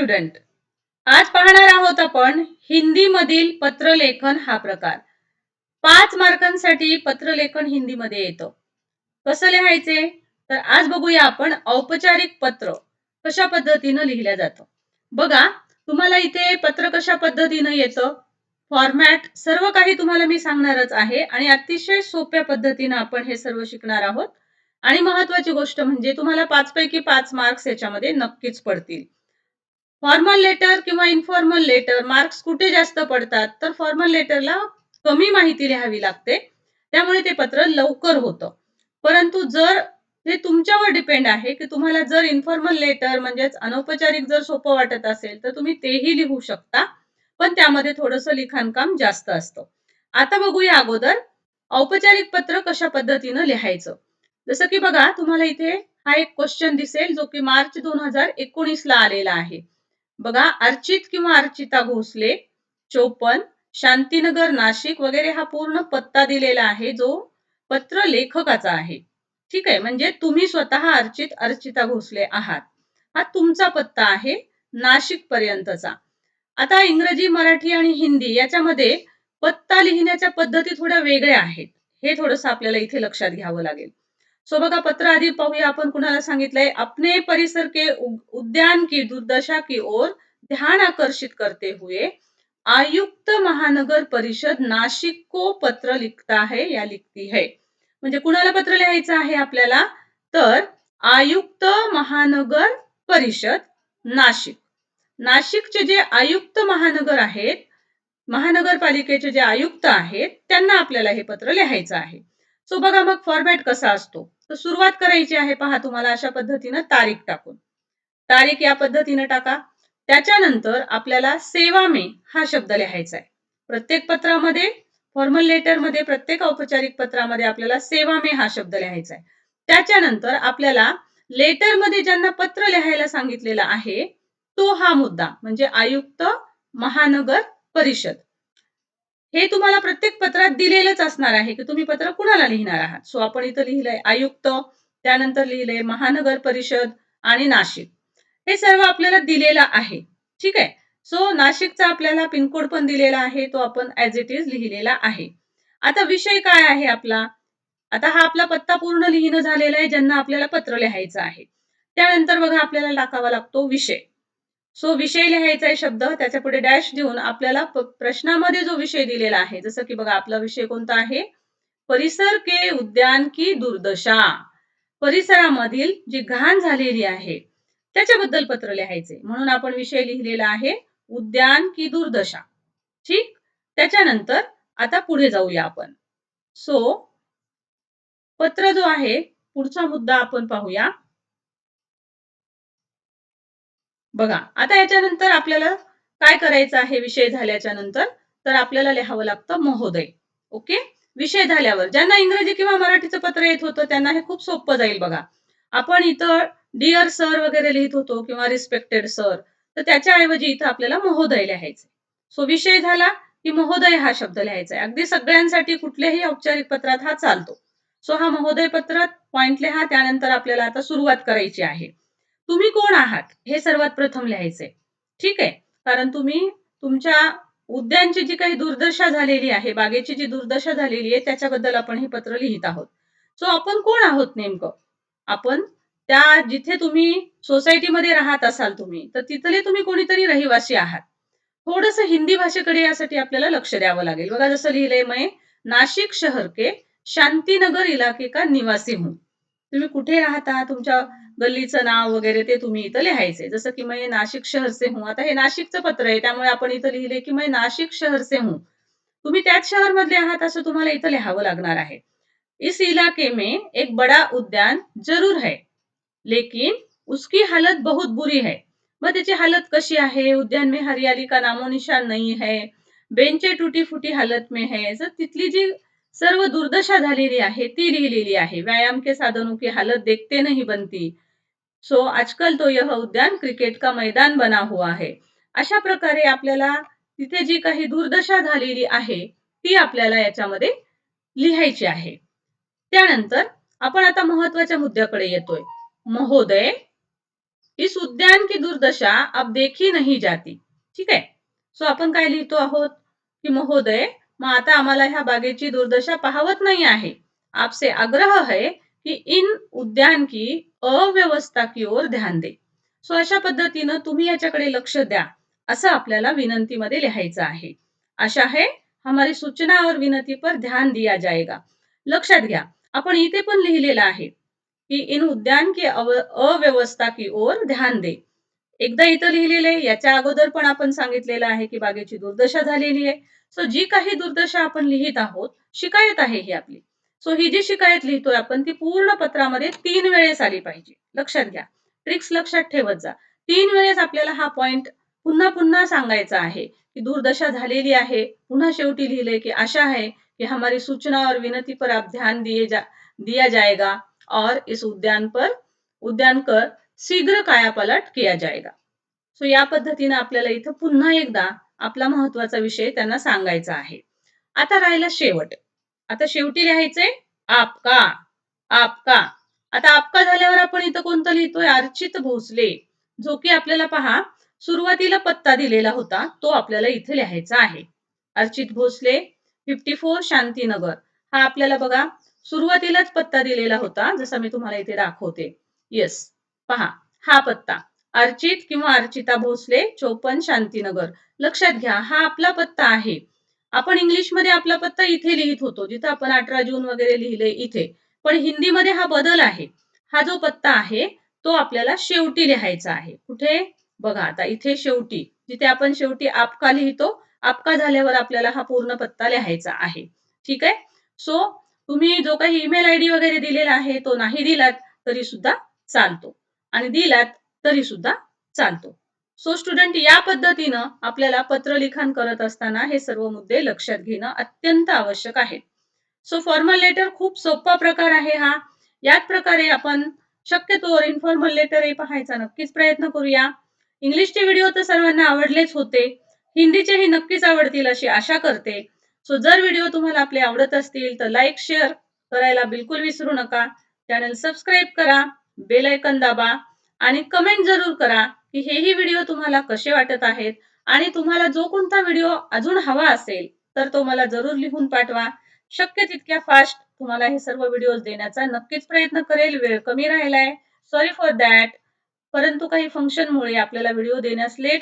Student आज पाहणार आहोत आपण हिंदी मधील पत्रलेखन हा प्रकार. पाच मार्कांसाठी पत्रलेखन हिंदीमध्ये येतं. कसं लिहायचे? तर आज बघूया आपण औपचारिक पत्र कशा पद्धतीनं लिहिल्या जातं. बघा तुम्हाला इथे पत्र कशा पद्धतीनं येतं? फॉर्मॅट सर्व काही तुम्हाला मी सांगणारच आहे आणि अतिशय सोप्या पद्धतीनं आपण हे सर्व शिकणार आहोत. आणि महत्वाची गोष्ट म्हणजे तुम्हाला पाच पैकी पाच मार्क्स याच्यामध्ये नक्कीच पडतील. फॉर्मल लेटर किंवा इन्फॉर्मल लेटर मार्क्स कुठे जास्त पडतात तर फॉर्मल लेटरला कमी माहिती लिहावी लागते. त्यामुळे ते पत्र लवकर होतं. परंतु जर हे तुमच्यावर डिपेंड आहे की तुम्हाला जर इन्फॉर्मल लेटर म्हणजेच अनौपचारिक जर सोपं वाटत असेल तर तुम्ही तेही लिहू शकता. पण त्यामध्ये थोडंसं लिखाणकाम जास्त असतं. आता बघूया अगोदर औपचारिक पत्र कशा पद्धतीनं लिहायचं. जसं की बघा तुम्हाला इथे हा एक क्वेश्चन दिसेल जो की मार्च दोन हजार एकोणीस ला आलेला आहे. बघा अर्चित किंवा अर्चिता भोसले चोपन शांतीनगर नाशिक वगैरे हा पूर्ण पत्ता दिलेला आहे जो पत्र लेखकाचा आहे. ठीक आहे म्हणजे तुम्ही स्वतः अर्चित अर्चिता भोसले आहात. हा तुमचा पत्ता आहे नाशिक पर्यंतचा. आता इंग्रजी मराठी आणि हिंदी याच्यामध्ये पत्ता लिहिण्याच्या पद्धती थोड्या वेगळ्या आहेत. हे थोडस आपल्याला इथे लक्षात घ्यावं लागेल. सो बघा पत्र आधी पाहूया आपण कुणाला सांगितलंय. अपने परिसर के उद्यान की दुर्दशा की ओर ध्यान आकर्षित करते हुए आयुक्त महानगर परिषद नाशिक को पत्र लिखता है या लिखती है. म्हणजे कुणाला पत्र लिहायचं आहे आपल्याला? तर आयुक्त महानगर परिषद नाशिक. नाशिकचे जे आयुक्त महानगर आहेत महानगरपालिकेचे जे आयुक्त आहेत त्यांना आपल्याला हे पत्र लिहायचं आहे. सो बघा मग फॉर्मॅट कसा असतो? तर सुरुवात करायची आहे पहा तुम्हाला अशा पद्धतीनं तारीख टाकून. तारीख या पद्धतीनं टाका. त्याच्यानंतर आपल्याला सेवा मे हा शब्द लिहायचा आहे. प्रत्येक पत्रामध्ये फॉर्मल लेटरमध्ये प्रत्येक औपचारिक पत्रामध्ये आपल्याला सेवा मे हा शब्द लिहायचा आहे. त्याच्यानंतर आपल्याला लेटरमध्ये ज्यांना पत्र लिहायला सांगितलेला आहे तो हा मुद्दा म्हणजे आयुक्त महानगर परिषद. हे तुम्हाला प्रत्येक पत्रात दिलेलंच असणार आहे की तुम्ही पत्र कुणाला लिहिणार आहात? सो आपण इथं लिहिलंय आयुक्त त्यानंतर लिहिलंय महानगर परिषद आणि नाशिक. हे सर्व आपल्याला दिलेलं आहे ठीक आहे? सो नाशिकचा आपल्याला पिनकोड पण दिलेला आहे तो आपण ऍज इट इज लिहिलेला आहे. आता विषय काय आहे आपला? आता हा आपला पत्ता पूर्ण लिहिणं झालेला आहे ज्यांना आपल्याला पत्र लिहायचं आहे. त्यानंतर बघा आपल्याला टाकावा लागतो विषय. सो विषय लिहायचा आहे शब्द त्याच्या पुढे डॅश देऊन आपल्याला प्रश्नामध्ये जो विषय दिलेला आहे जसं की बघा आपला विषय कोणता आहे? परिसर के उद्यान की दुर्दशा. परिसरामधील जी घाण झालेली आहे त्याच्याबद्दल पत्र लिहायचे. म्हणून आपण विषय लिहिलेला आहे उद्यान की दुर्दशा. ठीक? त्याच्यानंतर आता पुढे जाऊया आपण. सो पत्र जो आहे पुढचा मुद्दा आपण पाहूया. बघा आता याच्यानंतर आपल्याला काय करायचं आहे विषय झाल्याच्यानंतर? तर आपल्याला लिहावं लागतं महोदय. ओके? विषय झाल्यावर ज्यांना इंग्रजी किंवा मराठीचं पत्र येत होतं त्यांना हे खूप सोपं जाईल बघा. आपण इथं डिअर सर वगैरे लिहित होतो किंवा रिस्पेक्टेड सर तर त्याच्याऐवजी इथं आपल्याला महोदय लिहायचं सो विषय झाला की महोदय हा शब्द लिहायचा आहे. अगदी सगळ्यांसाठी कुठल्याही औपचारिक पत्रात हा चालतो. सो हा महोदय पत्रात पॉइंट लिहा त्यानंतर आपल्याला आता सुरुवात करायची आहे. तुम्ही कोण आहात? हे सर्वात प्रथम लिहायचे ठीक आहे? कारण तुम्ही तुमच्या उद्यानची जी काही दुर्दशा झालेली आहे बागेची जी दुर्दशा झालेली आहे त्याच्याबद्दल आपण हे पत्र लिहित आहोत. सो आपण कोण आहोत नेमकं? आपण त्या जिथे तुम्ही सोसायटीमध्ये राहत असाल तुम्ही तर तिथले तुम्ही कोणीतरी रहिवासी आहात. थोडस हिंदी भाषेकडे यासाठी आपल्याला लक्ष द्यावं लागेल. बघा जसं लिहिलंय मय नाशिक शहर के शांतीनगर इलाके का निवासी हूं. तुम्ही कुठे राहता? तुमच्या गल्लीचं नाव वगैरे ते तुम्ही इथं लिहायचे. जसं की मग नाशिक शहर से हूं. आता हे नाशिकचं पत्र आहे त्यामुळे आपण इथं लिहिले की मग नाशिक शहर से हूं. तुम्ही त्याच शहर मधले आहात असं तुम्हाला इथं लिहावं लागणार आहे. इस इलाके में एक बड़ा उद्यान जरूर है लेकिन उसकी हालत बहुत बुरी है. मग त्याची हालत कशी आहे? उद्यान में हरियाली का नामो निशान है बेंचे टुटी फुटी हालत में है. जर तिथली जी सर्व दुर्दशा झालेली आहे ती लिहिलेली आहे. व्यायाम के साधनों की हालत देखते नाही बनती. सो आजकाल तो यह उद्यान क्रिकेट का मैदान बना हुआ है. अशा प्रकारे आपल्याला तिथे जी काही दुर्दशा झालेली आहे ती आपल्याला याच्यामध्ये लिहायची आहे. त्यानंतर आपण आता महत्त्वाच्या मुद्द्याकडे येतोय. महोदय इस उद्यान की दुर्दशा अब देखी नाही जाती. ठीक आहे? सो आपण काय लिहितो आहोत? की महोदय मग आता आम्हाला ह्या बागेची दुर्दशा पाहवत नाही आहे. आपसे आग्रह है की इन उद्यान की अव्यवस्था की ओर ध्यान दे. सो अशा पद्धतीनं तुम्ही याच्याकडे लक्ष द्या असं आपल्याला विनंतीमध्ये लिहायचं आहे. आशा आहे हमारी सूचना और विनंती पर ध्यान दिया जाएगा. लक्षात घ्या आपण इथे पण लिहिलेलं आहे की इन उद्यान की अव- अव्यवस्था की ओर ध्यान दे. एकदा इथं लिहिलेलं आहे याच्या अगोदर पण आपण सांगितलेलं आहे की बागेची दुर्दशा झालेली आहे. सो जी काही दुर्दशा आपण लिहित आहोत शिकायत आहे ही आपली. सो ही जी शिकायत लिहितोय आपण ती पूर्ण पत्रामध्ये तीन वेळेस आली पाहिजे. लक्षात घ्या. ट्रिक्स लक्षात ठेवत जा. तीन वेळेस आपल्याला हा पॉइंट पुन्हा पुन्हा सांगायचा आहे की दुर्दशा झालेली आहे. पुन्हा शेवटी लिहिले की आशा है कि हमारी सूचना और विनती पर आप ध्यान दिए जा दिया जाएगा और इस उद्यान पर उद्यान कर शीघ्र कायापालट किया जाएगा. सो या पद्धतीने आपल्याला इथं पुन्हा एकदा आपला महत्त्वाचा विषय त्यांना सांगायचा आहे. आता राहिला शेवट. आता शेवटी लिहायचंय आपका आपका. आता आपका झाल्यावर आपण इथं कोणतं लिहितोय? अर्चित भोसले. जो की आपल्याला पहा सुरुवातीला पत्ता दिलेला होता तो आपल्याला इथे लिहायचा आहे. Archit Bhosale fifty four Shantinagar. हा आपल्याला बघा सुरुवातीलाच पत्ता दिलेला होता जसा मी तुम्हाला इथे दाखवते. येस पहा हा पत्ता. अर्चित किंवा अर्चिता भोसले चोपन्न शांतीनगर. लक्षात घ्या हा आपला पत्ता आहे. आपण इंग्लिशमध्ये आपला पत्ता इथे लिहित होतो जिथं आपण अठरा जून वगैरे लिहिले इथे. पण हिंदीमध्ये हा बदल आहे. हा जो पत्ता आहे तो आपल्याला शेवटी लिहायचा आहे. कुठे? बघा आता इथे शेवटी जिथे आपण शेवटी आपका लिहितो आपका झाल्यावर आपल्याला हा पूर्ण पत्ता लिहायचा आहे. ठीक आहे? सो तुम्ही जो काही ईमेल आय डी वगैरे दिलेला आहे तो नाही दिलात तरी सुद्धा चालतो. आणि दिलात तरी सुद्धा चालतो. सो स्टुडंट या पद्धतीनं आपल्याला पत्रलिखाण करत असताना हे सर्व मुद्दे लक्षात घेणं अत्यंत आवश्यक आहे. सो फॉर्मल लेटर खूप सोपा प्रकार आहे हा. याच प्रकारे आपण शक्यतोवर इन्फॉर्मल लेटर हे पाहायचा नक्कीच प्रयत्न करूया. इंग्लिशचे व्हिडिओ तर सर्वांना आवडलेच होते. हिंदीचेही नक्कीच आवडतील अशी आशा करते. सो जर व्हिडिओ तुम्हाला आपले आवडत असतील तर लाईक शेअर करायला बिलकुल विसरू नका. चॅनल सबस्क्राईब करा. बेल ऐकन दाबा. आणि कमेंट जरूर करा. की हेही व्हिडिओ तुम्हाला कसे वाटत आहेत? आणि तुम्हाला जो कोणता व्हिडिओ अजून हवा असेल तर तो मला जरूर लिहून पाठवा. शक्य तितक्या फास्ट तुम्हाला हे सर्व व्हिडिओ देण्याचा नक्कीच प्रयत्न करेल. वेळ कमी राहिलाय. सॉरी फॉर दॅट परंतु काही फंक्शनमुळे आपल्याला व्हिडिओ देण्यास लेट